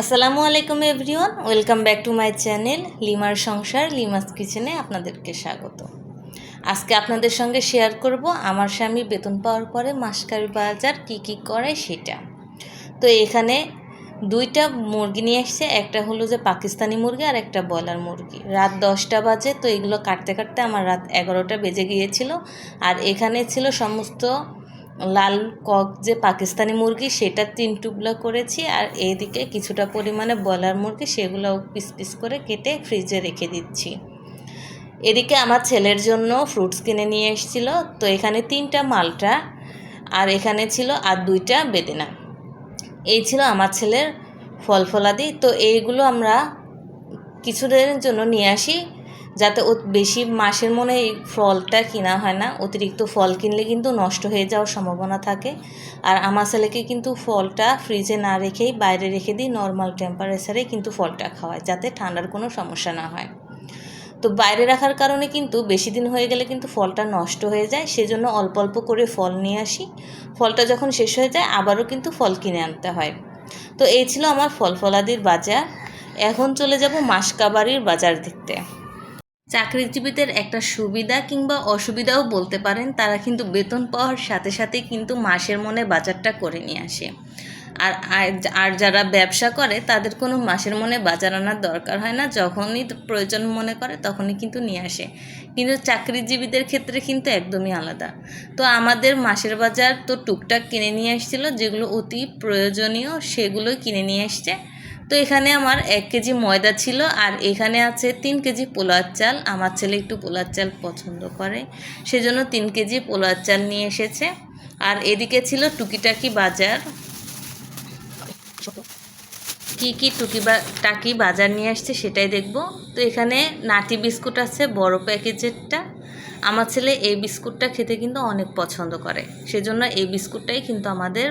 আসসালামু আলাইকুম everyone, welcome back to my channel লিমার সংসার, লিমাস কিচেনে আপনাদেরকে স্বাগত। আজকে আপনাদের সঙ্গে শেয়ার করব আমার স্বামী বেতন পাওয়ার পরে মাসকারি বাজার কি কি করে সেটা। তো এখানে দুইটা মুরগি নিয়ে এসছে একটা হলো যে পাকিস্তানি মুরগি আর একটা ব্রয়লার মুরগি। রাত দশটা বাজে, তো এগুলো কাটতে কাটতে আমার রাত এগারোটা বেজে গিয়েছিল। আর এখানে ছিল সমস্ত লাল কক যে পাকিস্তানি মুরগি, সেটা তিন টুকরা করেছি আর এইদিকে কিছুটা পরিমাণে ব্রয়লার মুরগি সেগুলো পিস পিস করে কেটে ফ্রিজে রেখে দিচ্ছি। এদিকে আমার ছেলের জন্য ফ্রুটস কিনে নিয়ে এসেছিল, তো এখানে তিনটা মালটা আর এখানে ছিল আর দুইটা বেদেনা। এই ছিল আমার ছেলের ফল ফলাদি তো এইগুলো আমরা কিছুদিনের জন্য নিয়ে আসি। যাতে ও বেশি মাসের মনে এই ফলটা কিনা হয় না, অতিরিক্ত ফল কিনলে কিন্তু নষ্ট হয়ে যাওয়ার সম্ভাবনা থাকে। আর আমার ছেলেকে কিন্তু ফলটা ফ্রিজে না রেখেই বাইরে রেখে দিই নর্মাল টেম্পারেচারে কিন্তু ফলটা খাওয়ায় যাতে ঠান্ডার কোনো সমস্যা না হয়। তো বাইরে রাখার কারণে কিন্তু বেশি দিন হয়ে গেলে কিন্তু ফলটা নষ্ট হয়ে যায়, সেজন্য অল্প অল্প করে ফল নিয়ে আসি। ফলটা যখন শেষ হয়ে যায়, আবারও কিন্তু ফল কিনে আনতে হয়। তো এই ছিল আমার ফল ফলাদির বাজার। এখন চলে যাব মাসকাবাড়ির বাজার দেখতে। চাকরিজীবীদের একটা সুবিধা কিংবা অসুবিধাও বলতে পারেন, তারা কিন্তু বেতন পাওয়ার সাথে সাথে কিন্তু মাসের মনে বাজারটা করে নিয়ে আসে। আর আর যারা ব্যবসা করে, তাদের কোনো মাসের মনে বাজার আনার দরকার হয় না। যখনই প্রয়োজন মনে করে, তখনই কিন্তু নিয়ে আসে। কিন্তু চাকরিজীবীদের ক্ষেত্রে কিন্তু একদমই আলাদা। তো আমাদের মাসের বাজার তো টুকটাক কিনে নিয়ে এসেছিল যেগুলো অতি প্রয়োজনীয় সেগুলোই কিনে নিয়ে এসছে তো এখানে আমার এক কেজি ময়দা ছিল আর এখানে আছে তিন কেজি পোলার চাল। আমার ছেলে একটু পোলার চাল পছন্দ করে, সেজন্য তিন কেজি পোলার চাল নিয়ে এসেছে। আর এদিকে ছিল টুকিটাকি বাজার। কি কি টুকি বা টাকি বাজার নিয়ে আসছে সেটাই দেখব। তো এখানে নাটি বিস্কুট আছে, বড় প্যাকেজেরটা। আমার ছেলে এই বিস্কুটটা খেতে কিন্তু অনেক পছন্দ করে। সেজন্য এই বিস্কুটটাই কিন্তু আমাদের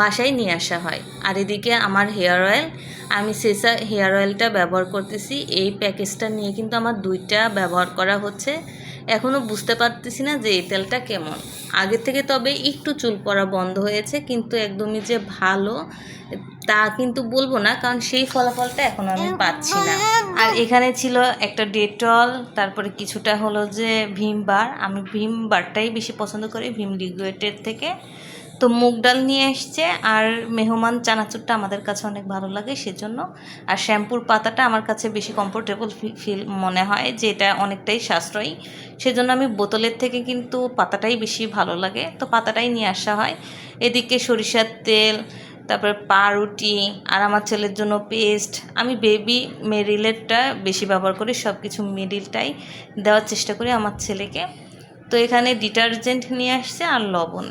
বাসায় নিয়ে আসা হয়। আর এদিকে আমার হেয়ার অয়েল, আমি সেসা হেয়ার অয়েলটা ব্যবহার করতেছি। এই প্যাকেজটা নিয়ে কিন্তু আমার দুইটা ব্যবহার করা হচ্ছে। এখনও বুঝতে পারতেছি না যে এই তেলটা কেমন। আগে থেকে তবে একটু চুল পড়া বন্ধ হয়েছে, কিন্তু একদমই যে ভালো, তা কিন্তু বলব না, কারণ সেই ফলাফলটা এখন আমি পাচ্ছি না। আর এখানে ছিল একটা ডেটল, তারপরে কিছুটা হলো যে ভীম বার। আমি ভীম বারটাই বেশি পছন্দ করি, ভীম লিকুইডের থেকে। তো মুগ ডাল নিয়ে এসছে আর মেহমান চানাচুরটা আমাদের কাছে অনেক ভালো লাগে সেজন্য। আর শ্যাম্পুর পাতাটা আমার কাছে বেশি কমফোর্টেবল ফিল মনে হয় যে এটা অনেকটাই সাশ্রয়ী। সেজন্য আমি বোতলের থেকে কিন্তু পাতাটাই বেশি ভালো লাগে। তো পাতাটাই নিয়ে আসা হয়। এদিকে সরিষার তেল, তারপরে পাউরুটি আর আমার ছেলের জন্য পেস্ট। আমি বেবি মেরিলেটটা বেশি ব্যবহার করি সব কিছু মিডিলটাই দেওয়ার চেষ্টা করি আমার ছেলেকে। তো এখানে ডিটারজেন্ট নিয়ে আসছে আর লবণ।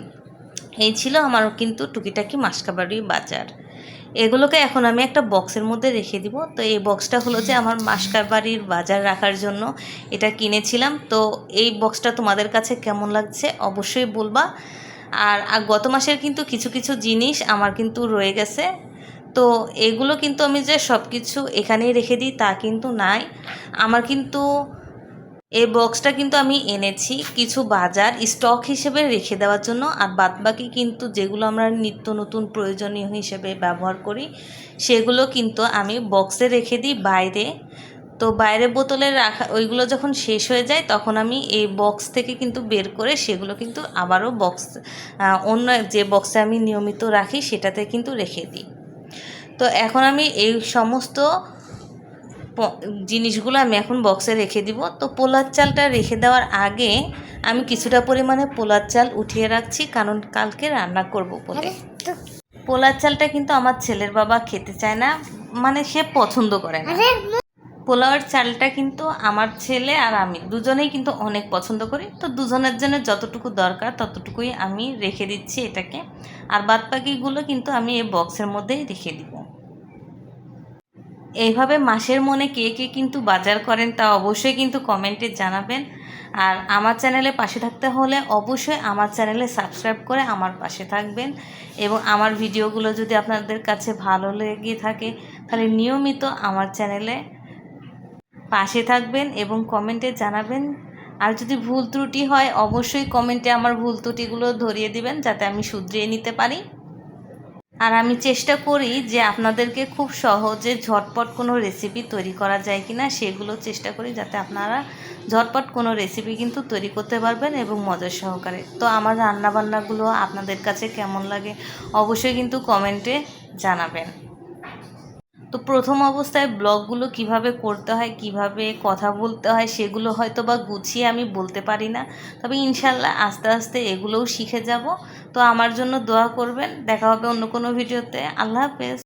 এই ছিল আমার কিন্তু টুকিটাকি মাসকাবাড়ি বাজার। এগুলোকে এখন আমি একটা বক্সের মধ্যে রেখে দিব। তো এই বক্সটা হলো যে আমার মাসকার বাড়ির বাজার রাখার জন্য এটা কিনেছিলাম। তো এই বক্সটা তোমাদের কাছে কেমন লাগছে অবশ্যই বলবা। আর গত মাসের কিন্তু কিছু কিছু জিনিস আমার কিন্তু রয়ে গেছে। তো এগুলো কিন্তু আমি যে সব কিছু এখানেই রেখে দিই তা কিন্তু নাই। আমার কিন্তু এই বক্সটা কিন্তু আমি এনেছি কিছু বাজার স্টক হিসেবে রেখে দেওয়ার জন্য, আর বাদবাকি কিন্তু যেগুলো আমরা নিত্য নতুন প্রয়োজনীয় হিসেবে ব্যবহার করি, সেগুলো কিন্তু আমি বক্সে রেখে দিই বাইরে। তো বাইরে বোতলে রাখা, ওইগুলো যখন শেষ হয়ে যায়, তখন আমি এই বক্স থেকে কিন্তু বের করে সেগুলো কিন্তু আবারও বক্স অন্য যে বক্সে আমি নিয়মিত রাখি, সেটাতে কিন্তু রেখে দিই। তো এখন আমি এই সমস্ত জিনিসগুলো আমি এখন বক্সে রেখে দিব। তো পোলার চালটা রেখে দেওয়ার আগে আমি কিছুটা পরিমাণে পোলার চাল উঠিয়ে রাখছি, কারণ কালকে রান্না করব বলে। পোলার চালটা কিন্তু আমার ছেলের বাবা খেতে চায় না মানে সে পছন্দ করে না। পোলাওয়ের চালটা কিন্তু আমার ছেলে আর আমি দুজনেই কিন্তু অনেক পছন্দ করি। তো দুজনের জন্য যতটুকু দরকার ততটুকুই আমি রেখে দিচ্ছি এটাকে। আর বাদ বাকিগুলো কিন্তু আমি এই বক্সের মধ্যেই রেখে দিব। এইভাবে মাসের মনে কে কে কিন্তু বাজার করেন তা অবশ্যই কিন্তু কমেন্টে জানাবেন। আর আমার চ্যানেলে পাশে থাকতে হলে অবশ্যই আমার চ্যানেলে সাবস্ক্রাইব করে আমার পাশে থাকবেন এবং আমার ভিডিওগুলো যদি আপনাদের কাছে ভালো লেগে থাকে, তাহলে নিয়মিত আমার চ্যানেলে পাশে থাকবেন এবং কমেন্টে জানাবেন। আর যদি ভুল ত্রুটি হয়, অবশ্যই কমেন্টে আমার ভুল ত্রুটিগুলো ধরিয়ে দিবেন, যাতে আমি শুধরিয়ে নিতে পারি। আর আমি চেষ্টা করি যে আপনাদেরকে খুব সহজে ঝটপট কোনো রেসিপি তৈরি করা যায় কি না সেগুলো চেষ্টা করি যাতে আপনারা ঝটপট কোনো রেসিপি কিন্তু তৈরি করতে পারবেন এবং মজার সহকারে। তো আমার রান্নাবান্নাগুলো আপনাদের কাছে কেমন লাগে অবশ্যই কিন্তু কমেন্টে জানাবেন। তো প্রথম অবস্থায় ব্লগগুলো কীভাবে করতে হয়, কীভাবে কথা বলতে হয় সেগুলো হয়তো বা গুছিয়ে আমি বলতে পারি না। তবে ইনশাল্লাহ আস্তে আস্তে এগুলোও শিখে যাব। তো আমার জন্য দোয়া করবেন। দেখা হবে অন্য কোনো ভিডিওতে। আল্লাহ হাফেজ।